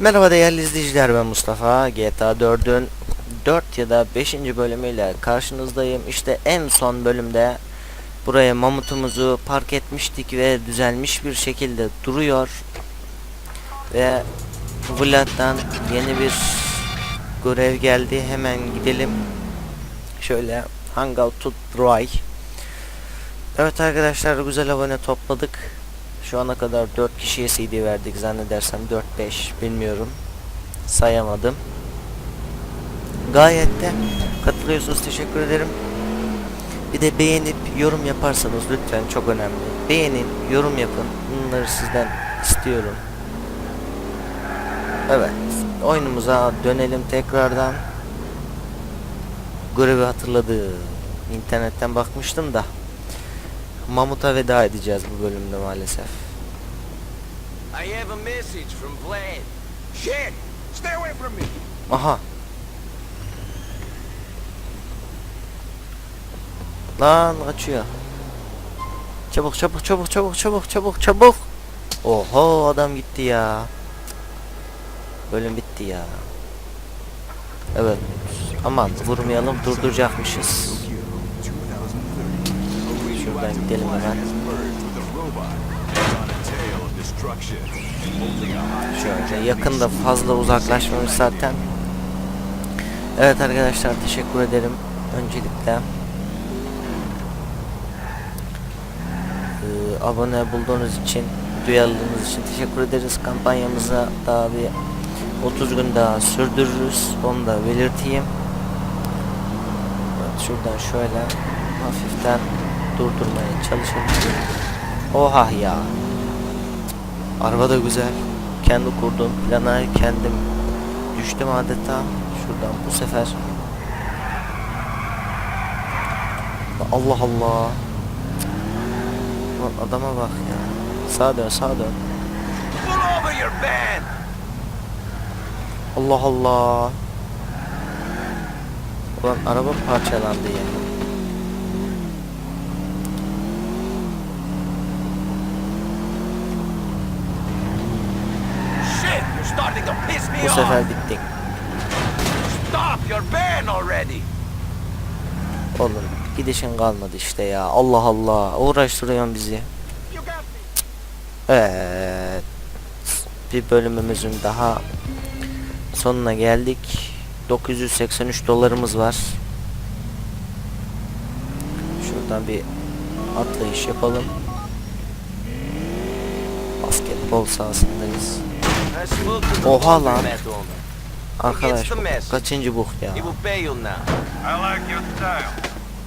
Merhaba değerli izleyiciler ben Mustafa. GTA 4'ün 4 ya da 5. bölümüyle karşınızdayım. İşte en son bölümde buraya mamutumuzu park etmiştik ve düzelmiş bir şekilde duruyor. Ve Vlad'dan yeni bir görev geldi. Hemen gidelim. Şöyle Hangout to Dry. Evet arkadaşlar güzel abone topladık şu ana kadar 4 kişiye CD verdik zannedersem 4-5 bilmiyorum. Sayamadım. Gayet de katılıyorsunuz teşekkür ederim. Bir de beğenip yorum yaparsanız lütfen çok önemli. Beğenin, yorum yapın. Bunları sizden istiyorum. Evet. Oyunumuza dönelim tekrardan. Görevi hatırladım. İnternetten bakmıştım da. Mamut'a veda edeceğiz bu bölümde maalesef. I have a message from Vlad. Shit! Stay away from me! Aha. Lan kaçıyor. Çabuk çabuk çabuk çabuk çabuk çabuk çabuk. Oho adam gitti ya. Bölüm bitti ya. Evet. Aman vurmayalım durduracakmışız. Şuradan gidelim hemen. Şöyle yakında fazla uzaklaşmamış zaten. Evet arkadaşlar teşekkür ederim. Öncelikle Ee, abone bulduğunuz için, duyarlılığınız için teşekkür ederiz. Kampanyamıza daha bir 30 gün daha sürdürürüz. Onu da belirteyim. Evet, şuradan şöyle hafiften durdurmaya çalışalım. Oha ya. Araba da güzel. Kendi kurduğum plana kendim düştüm adeta. Şuradan bu sefer. Allah Allah. Lan adama bak ya. Sağa dön sağa dön. Allah Allah. Ulan araba parçalandı ya. Shit! You're starting to piss me Bu sefer bittik. Stop your van already! Oğlum gidişin kalmadı işte ya. Allah Allah. Uğraştırıyorsun bizi. Evet. Bir bölümümüzün daha sonuna geldik. 983 dolarımız var. Şuradan bir atlayış yapalım. Basketbol sahasındayız. Oha lan. Arkadaş mess. kaçıncı buh ya? He will pay you now. I like your style.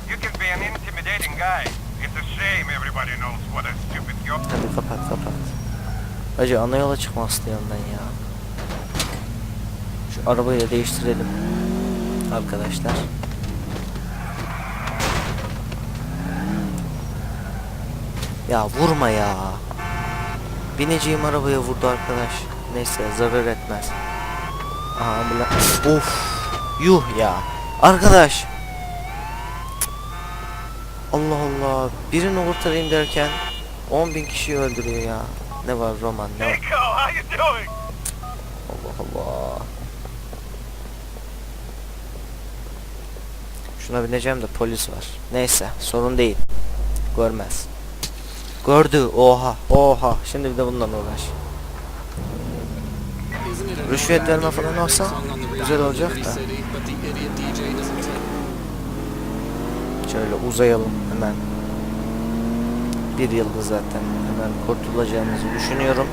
You can be an intimidating guy. It's a shame everybody knows what a stupid you Hadi kapat kapat. Hacı ana yola çıkmak istiyorum ben ya. Şu arabayı da değiştirelim. Arkadaşlar. Ya vurma ya. Bineceğim arabaya vurdu arkadaş. Neyse zarar etmez. Aha ambulans. Of. Yuh ya. Arkadaş. Allah Allah. Birini kurtarayım derken 10 bin kişiyi öldürüyor ya. Ne var roman ne var? Allah Allah. Şuna bineceğim de polis var. Neyse sorun değil. Görmez. Gördü. Oha. Oha. Şimdi bir de bundan uğraş. Rüşvet verme falan olsa güzel olacak da. Şöyle uzayalım hemen. Bir yılda zaten hemen kurtulacağımızı düşünüyorum.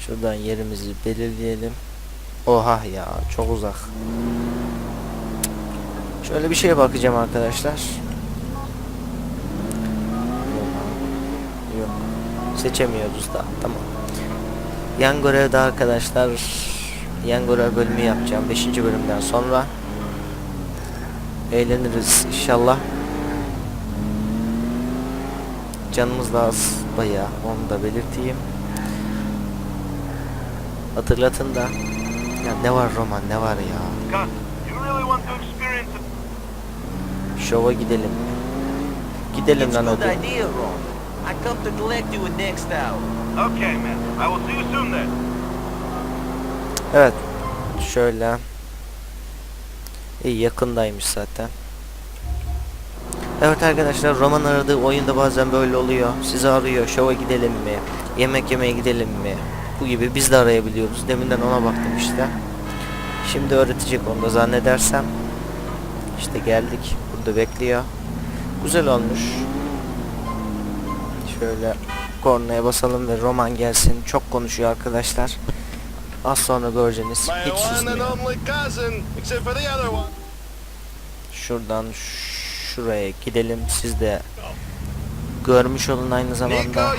Şuradan yerimizi belirleyelim. Oha ya çok uzak. Şöyle bir şeye bakacağım arkadaşlar. Yok. Seçemiyoruz da. Tamam. Yan görevde arkadaşlar yan görev bölümü yapacağım 5. bölümden sonra. Eğleniriz inşallah. Canımız da az bayağı onu da belirteyim. Hatırlatın da. Ya ne var roman ne var ya. Şova gidelim. Gidelim lan good hadi. I come to collect you in next hour. Okay, man. I will see you soon then. Evet. Şöyle. İyi yakındaymış zaten. Evet arkadaşlar Roman aradığı oyunda bazen böyle oluyor. Sizi arıyor. Şova gidelim mi? Yemek yemeye gidelim mi? Bu gibi biz de arayabiliyoruz. Deminden ona baktım işte. Şimdi öğretecek onu da zannedersem. İşte geldik. Burada bekliyor. Güzel olmuş. Şöyle kornaya basalım ve Roman gelsin. Çok konuşuyor arkadaşlar. Az sonra göreceğiniz. Hiç susmuyor. Şuradan şuraya gidelim. Siz de görmüş olun aynı zamanda.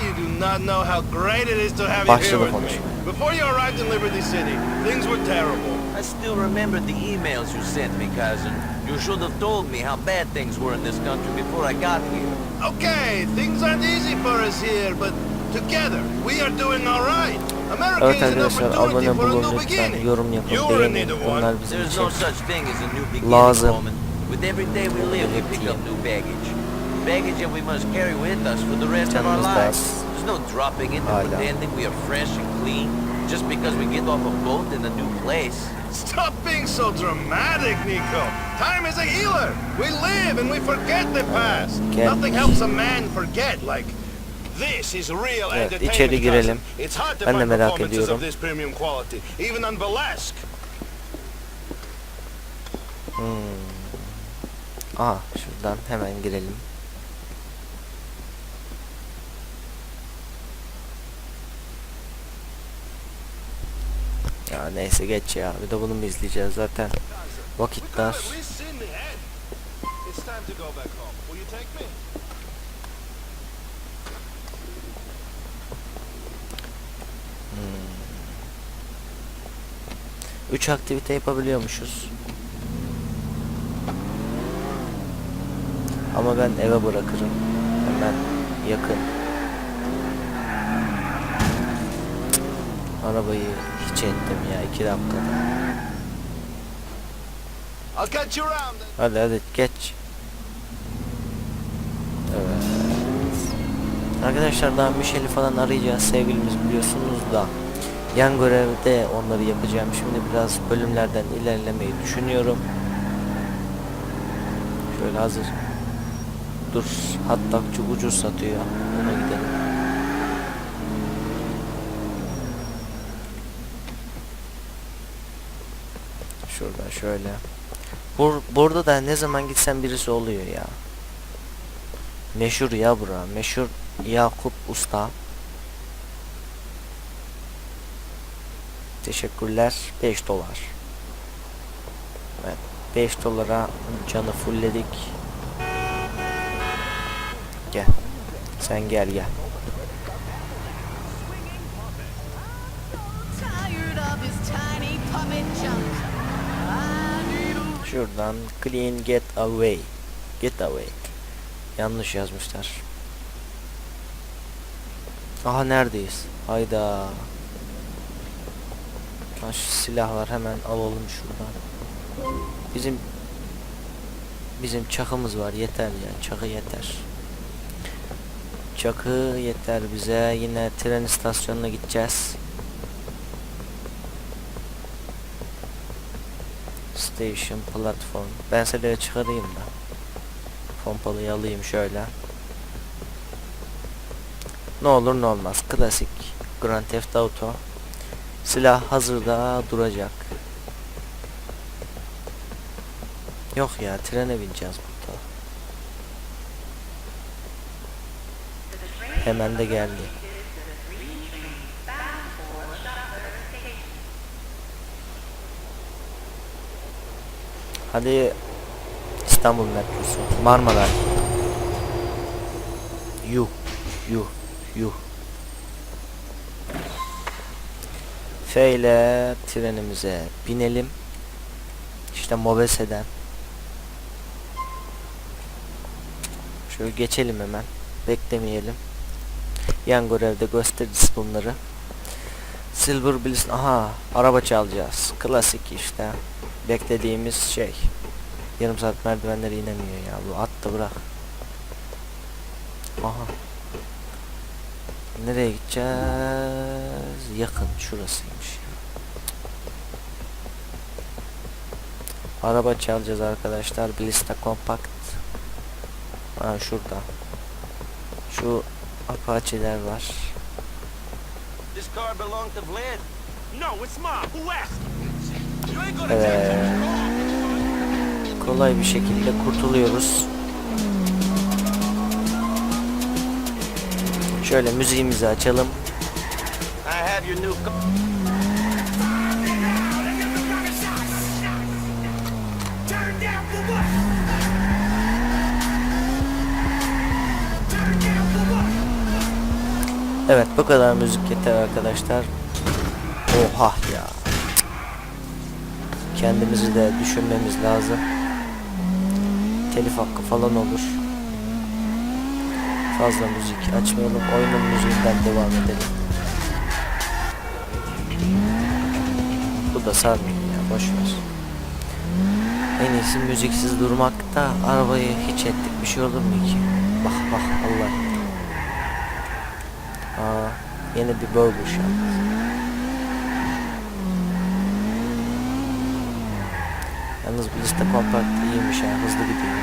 Başladı konuşmaya. Before you arrived in Liberty City, things were terrible. I still remember the emails you sent me, cousin. You should have told me how bad things were in this country before I got here. Okay, things aren't easy for us here, but together we are doing all right. America Evet arkadaşlar abone for a bulun new lütfen. beginning. Yorum yapın, beğenin. Bunlar bizim There's için. no such thing as a new beginning, Lazım. Roman. With every day we live, we pick up new baggage. Baggage that we must carry with us for the rest of our Canımız da az. No dropping in and pretending we are fresh and clean just because we get off a boat in a new place. Stop being so dramatic, Nico. Time is a healer. We live and we forget the past. Nothing helps a man forget like this is real Evet, entertainment. içeri girelim. It's hard to Ben de merak performances ediyorum. of this premium quality, even on Velasque. Hmm. Aha şuradan hemen girelim. Ya neyse geç ya. Bir de bunu mu izleyeceğiz zaten. Vakit dar. me? Üç aktivite yapabiliyormuşuz. Ama ben eve bırakırım. Hemen yakın. Arabayı hiç ettim ya iki dakikada. Hadi hadi geç. Evet. Arkadaşlar daha Michel'i falan arayacağız sevgilimiz biliyorsunuz da. Yan görevde onları yapacağım. Şimdi biraz bölümlerden ilerlemeyi düşünüyorum. Şöyle hazır. Dur hattakçı ucuz satıyor. Ona gidelim. Şöyle. Bur burada da ne zaman gitsem birisi oluyor ya. Meşhur ya bura. Meşhur Yakup Usta. Teşekkürler. 5 dolar. Evet. 5 dolara canı fullledik. Gel. Sen gel gel. Şuradan clean get away. Get away. Yanlış yazmışlar. Aha neredeyiz? Hayda. Ha, şu silah var hemen alalım şuradan. Bizim bizim çakımız var yeter ya çakı yeter. Çakı yeter bize yine tren istasyonuna gideceğiz. Station platform. Ben size çıkarayım da. Pompalıyı alayım şöyle. Ne olur ne olmaz. Klasik Grand Theft Auto. Silah hazırda duracak. Yok ya trene bineceğiz burada. Hemen de geldi. Hadi İstanbul metrosu. Marmaray. Yuh. Yuh. Yuh. F ile trenimize binelim. İşte Mobese'den. Şöyle geçelim hemen. Beklemeyelim. Yan görevde gösteririz bunları. Silver Bliss. Aha araba çalacağız. Klasik işte. Beklediğimiz şey. Yarım saat merdivenleri inemiyor ya. Bu at da bırak. Aha. nereye gideceğiz? Yakın şurasıymış. Araba çalacağız arkadaşlar. Blista Compact. Ha şurada. Şu Apache'ler var. This car belonged to Vlad. No, it's mine. Who asked? Evet. Kolay bir şekilde kurtuluyoruz. Şöyle müziğimizi açalım. Evet bu kadar müzik yeter arkadaşlar. Oha ya. Kendimizi de düşünmemiz lazım. Telif hakkı falan olur. Fazla müzik açmayalım. Oyunun müziğinden devam edelim. Bu da sarmıyor ya boşver. En iyisi müziksiz durmakta arabayı hiç ettik bir şey olur mu ki? Bak bak Allah. Aa, yeni bir burger shop. Yalnız bu liste kompakt iyiymiş ya hızlı gidiyor.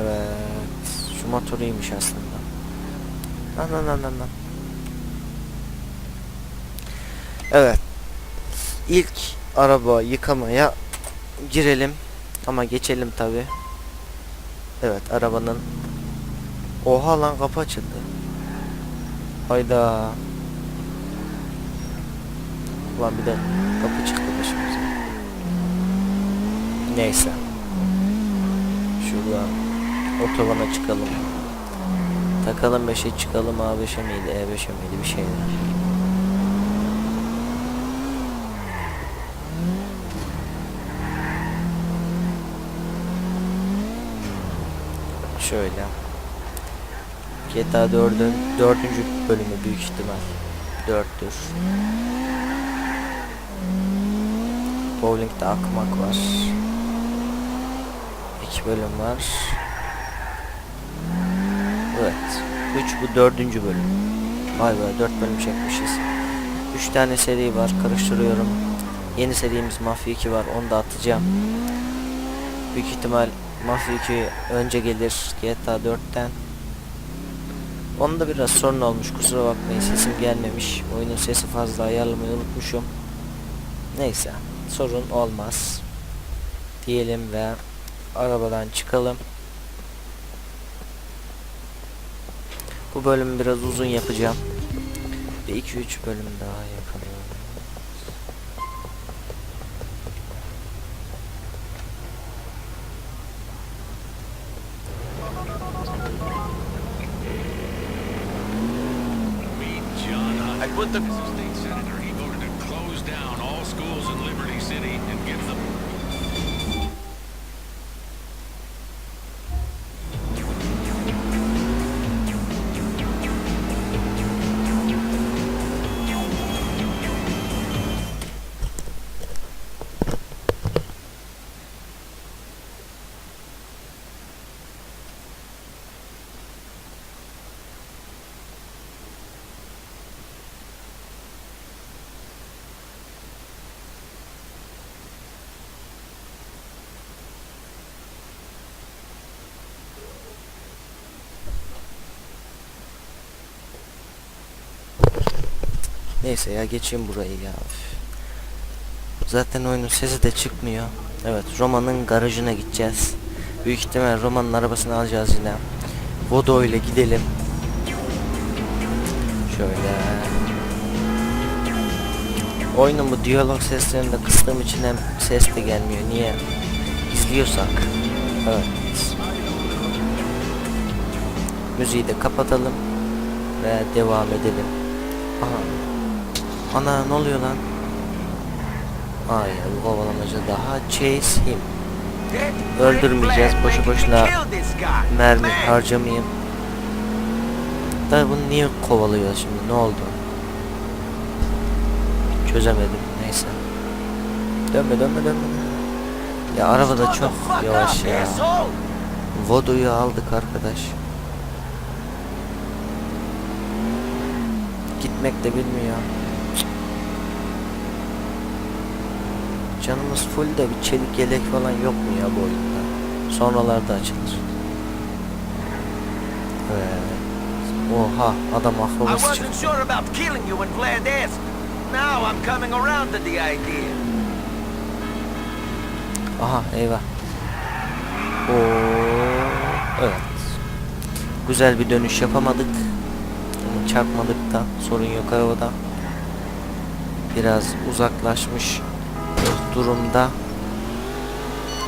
Evet, şu motor iyiymiş aslında. Lan lan lan lan lan. Evet. İlk araba yıkamaya girelim. Ama geçelim tabi. Evet arabanın Oha lan kapı açıldı. Hayda. Ulan bir de kapı çıktı başımıza. Neyse. Şuradan otobana çıkalım. Takalım 5'e çıkalım A5'e miydi E5'e miydi bir şeyler. Şöyle. GTA 4'ün 4. bölümü büyük ihtimal. 4'tür. Bowling'de akmak var. 2 bölüm var. Evet. 3 bu 4. bölüm. Vay be 4 bölüm çekmişiz. 3 tane seri var karıştırıyorum. Yeni serimiz Mafya 2 var onu da atacağım. Büyük ihtimal Mafya 2 önce gelir GTA 4'ten. Onda biraz sorun olmuş kusura bakmayın sesim gelmemiş. Oyunun sesi fazla ayarlamayı unutmuşum. Neyse sorun olmaz. Diyelim ve arabadan çıkalım. Bu bölümü biraz uzun yapacağım. Bir 2-3 bölüm daha yapalım. I put the State senator, Neyse ya geçeyim burayı ya. Zaten oyunun sesi de çıkmıyor. Evet Roma'nın garajına gideceğiz. Büyük ihtimal Roma'nın arabasını alacağız yine. Vodo ile gidelim. Şöyle. Oyunun bu diyalog seslerini de kıstığım için hem ses de gelmiyor. Niye? İzliyorsak. Evet. Müziği de kapatalım. Ve devam edelim. Aha. Ana ne oluyor lan? Hayır bu kovalamaca daha chase him. Öldürmeyeceğiz, boşu boşuna Mermi harcamayayım. Da bunu niye kovalıyor şimdi ne oldu? Çözemedim neyse. Dönme dönme dönme. Ya araba da Shut the çok yavaş ya. Vodo'yu aldık arkadaş. Gitmek de bilmiyor. Canımız full de bir çelik yelek falan yok mu ya bu oyunda? Sonralarda açılır. Evet. Oha adam wasn't çıktı. sure. Aha eyvah. Oo, evet. Güzel bir dönüş yapamadık. Çarpmadık da sorun yok arabada. Biraz uzaklaşmış durumda.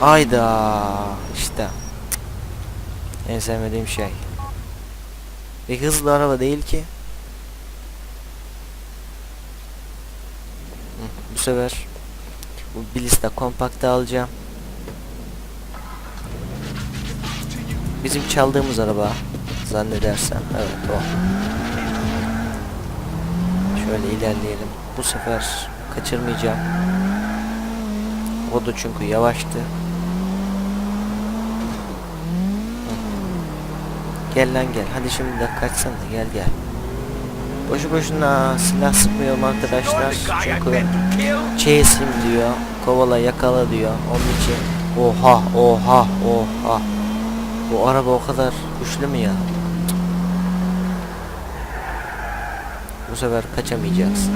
Ayda işte. En sevmediğim şey. Ve hızlı araba değil ki. Bu sefer bu Blista kompakta alacağım. Bizim çaldığımız araba zannedersem. Evet o. Şöyle ilerleyelim. Bu sefer kaçırmayacağım. O çünkü yavaştı. Gel lan gel. Hadi şimdi de kaçsana gel gel. Boşu boşuna silah sıkmıyorum arkadaşlar. Çünkü meant to kill. Chase him diyor. Kovala yakala diyor. Onun için oha oha oha. Bu araba o kadar güçlü mü ya? Bu sefer kaçamayacaksın.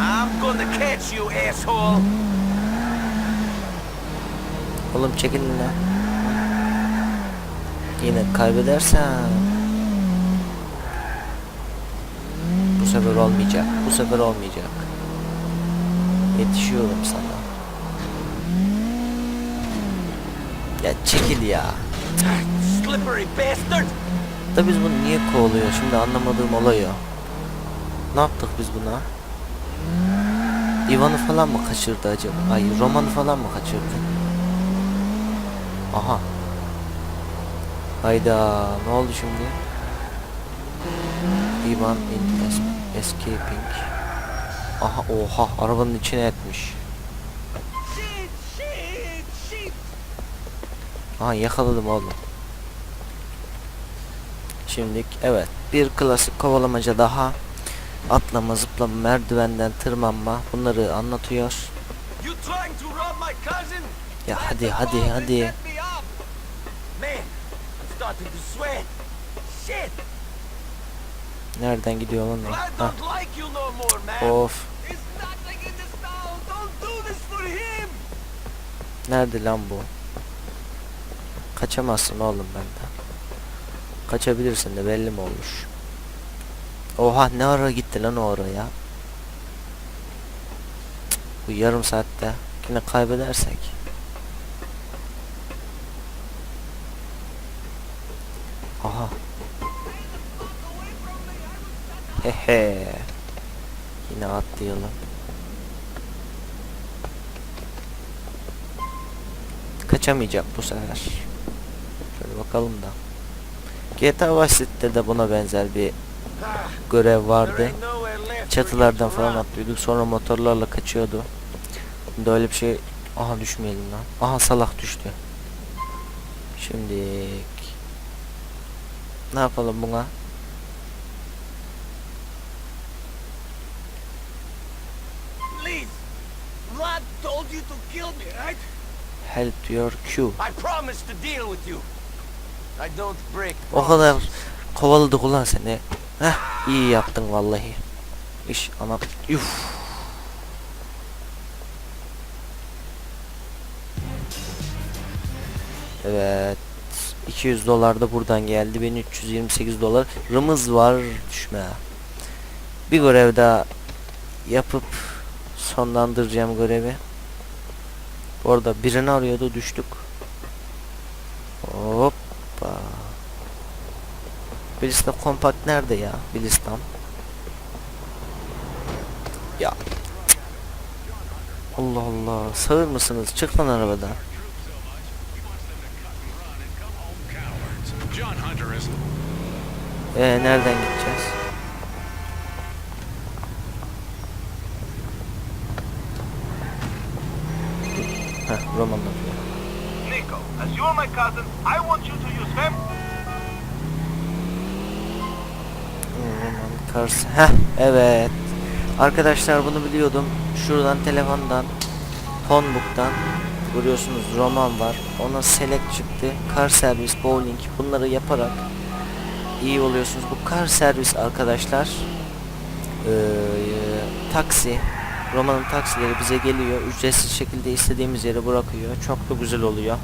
Oğlum çekilin lan. Yine kaybedersen Bu sefer olmayacak. Bu sefer olmayacak. Yetişiyorum sana. Ya çekil ya. Da biz bunu niye kovalıyor? Şimdi anlamadığım olay o. Ne yaptık biz buna? Ivan'ı falan mı kaçırdı acaba? Hayır, Roman'ı falan mı kaçırdı? Aha. Hayda, ne oldu şimdi? Ivan in es- escaping. Aha, oha, arabanın içine etmiş. Aha, yakaladım oğlum. Şimdilik evet, bir klasik kovalamaca daha. Atlama, zıplama, merdivenden tırmanma bunları anlatıyor. Ya hadi hadi hadi. Don't do this for him. Nerede lan bu? Kaçamazsın oğlum benden. Kaçabilirsin de belli mi olur? Oha ne ara gitti lan o oraya? Bu yarım saatte yine kaybedersek. Hehe. Yine atlayalım. Kaçamayacak bu sefer. Şöyle bakalım da. GTA Vice City'de de buna benzer bir görev vardı. Çatılardan falan atlıyorduk. Sonra motorlarla kaçıyordu. Şimdi öyle bir şey... Aha düşmeyelim lan. Aha salak düştü. Şimdi ne yapalım buna? Please, Vlad told you to kill me, right? Help your Q. I promise to deal with you. I don't break O kadar kovaladık ulan seni. Heh iyi yaptın vallahi. İş ana. Üf. Evet. 200 dolar da buradan geldi. 1328 dolar. Rımız var düşme. Bir görev daha yapıp sonlandıracağım görevi. Orada birini arıyordu düştük. Hoppa. Bilista kompakt nerede ya? Bilistan. Ya. Allah Allah. Sağır mısınız? Çık lan arabadan. Ee nereden gideceğiz? Heh Roman'dan. Nico, As you're my cousin, I want you to use them. Heh evet. Arkadaşlar bunu biliyordum. Şuradan telefondan Phonebook'tan görüyorsunuz roman var. Ona select çıktı. Car servis, bowling bunları yaparak iyi oluyorsunuz. Bu car servis arkadaşlar eee, taksi romanın taksileri bize geliyor. Ücretsiz şekilde istediğimiz yere bırakıyor. Çok da güzel oluyor.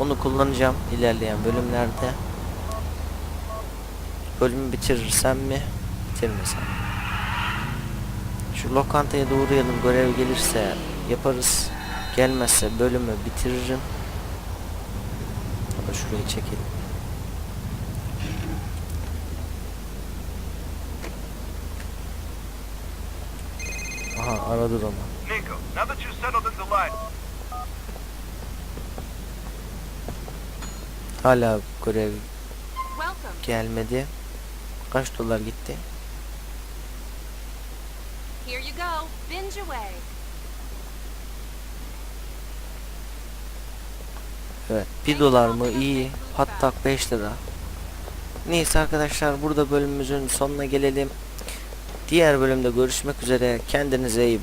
Onu kullanacağım ilerleyen bölümlerde. Bölümü bitirirsem mi? Bitirmesem. Şu lokantaya da uğrayalım. Görev gelirse yaparız. Gelmezse bölümü bitiririm. Ama şurayı çekelim. Aha aradı Roma. Nico, now that you're settled into life, Hala görev gelmedi. Kaç dolar gitti? Here you go. Binge away. Evet 1 dolar mı iyi hatta 5 lira Neyse arkadaşlar burada bölümümüzün sonuna gelelim Diğer bölümde görüşmek üzere kendinize iyi bakın